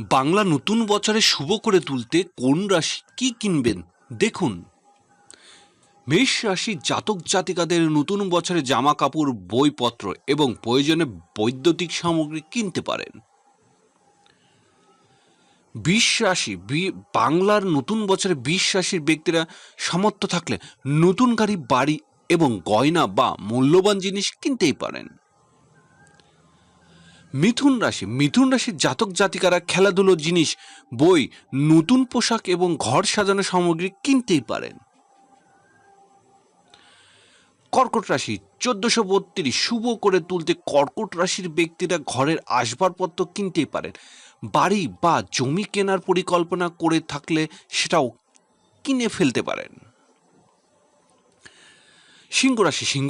বাংলা নতুন বছরে শুভ করে তুলতে কোন রাশি কি কিনবেন? দেখুন। মেষ রাশির জাতক জাতিকাদের নতুন বছরে জামা কাপড় বইপত্র এবং প্রয়োজনে বৈদ্যুতিক সামগ্রী কিনতে পারেন। বিশ রাশি, বি- বাংলার নতুন বছরে বিশ রাশির ব্যক্তিরা সামর্থ্য থাকলে নতুন গাড়ি, বাড়ি এবং গয়না বা মূল্যবান জিনিস কিনতেই পারেন। মিথুন রাশি। মিথুন রাশির জাতক জাতিকারা খেলাধুলো জিনিস, বই, নতুন পোশাক এবং ঘর সাজানো সামগ্রী কিনতেই পারেন। কর্কট রাশি, চোদ্দশো বত্রিশ, শুভ করে তুলতে কর্কট রাশির ব্যক্তিরা ঘরের আসবাবপত্র কিনতেই পারেন। বাড়ি বা জমি কেনার পরিকল্পনা করে থাকলে সেটাও কিনে ফেলতে পারেন। সিংহ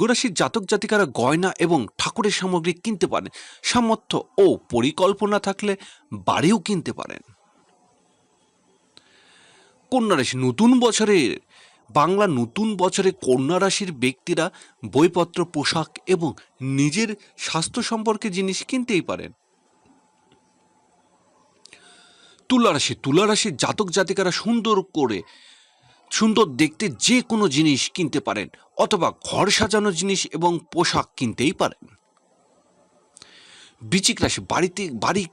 রাশি জাতক জাতিকারা গয়না এবং ঠাকুরের সামগ্রী কিনতে পারেন। সামর্থ্য ও পরিকল্পনা থাকলে বাড়িও কিনতে পারেন। কন্যা রাশি, নতুন বছরের বাংলা নতুন বছরে কন্যা রাশির ব্যক্তিরা বইপত্র, পোশাক এবং নিজের স্বাস্থ্য সম্পর্কে জিনিস কিনতেই পারেন। তুলা রাশি, তুলা রাশির জাতক জাতিকারা সুন্দর করে সুন্দর দেখতে যে কোনো জিনিস কিনতে পারেন, অথবা ঘর সাজানো জিনিস এবং পোশাক কিনতেই পারেন। বিচিক রাশি, বাড়িতে, বাড়ি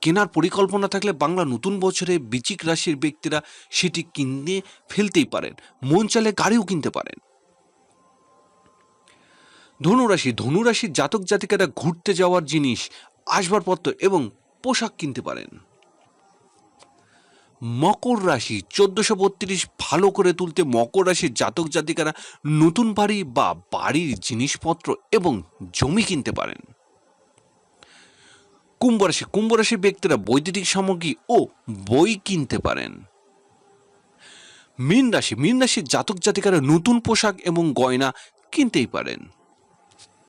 কেনার পরিকল্পনা থাকলে বাংলা নতুন বছরে বিচিক রাশির ব্যক্তিরা সেটি কিনে ফেলতেই পারেন, মন চালে গাড়িও কিনতে পারেন। ধনুরাশি ধনুরাশির জাতক জাতিকারা ঘুরতে যাওয়ার জিনিস, আসবাবপত্র এবং পোশাক কিনতে পারেন। মকর রাশি, চোদ্দশো বত্রিশ ভালো করে তুলতে মকর রাশির জাতক জাতিকারা নতুন বাড়ি বা বাড়ির জিনিসপত্র এবং জমি কিনতে পারেন। কুম্ভ রাশি, কুম্ভ রাশির ব্যক্তিরা বৈদ্যুতিক সামগ্রী ও বই কিনতে পারেন। মীন রাশি, মীন রাশির জাতক জাতিকারা নতুন পোশাক এবং গয়না কিনতেই পারেন।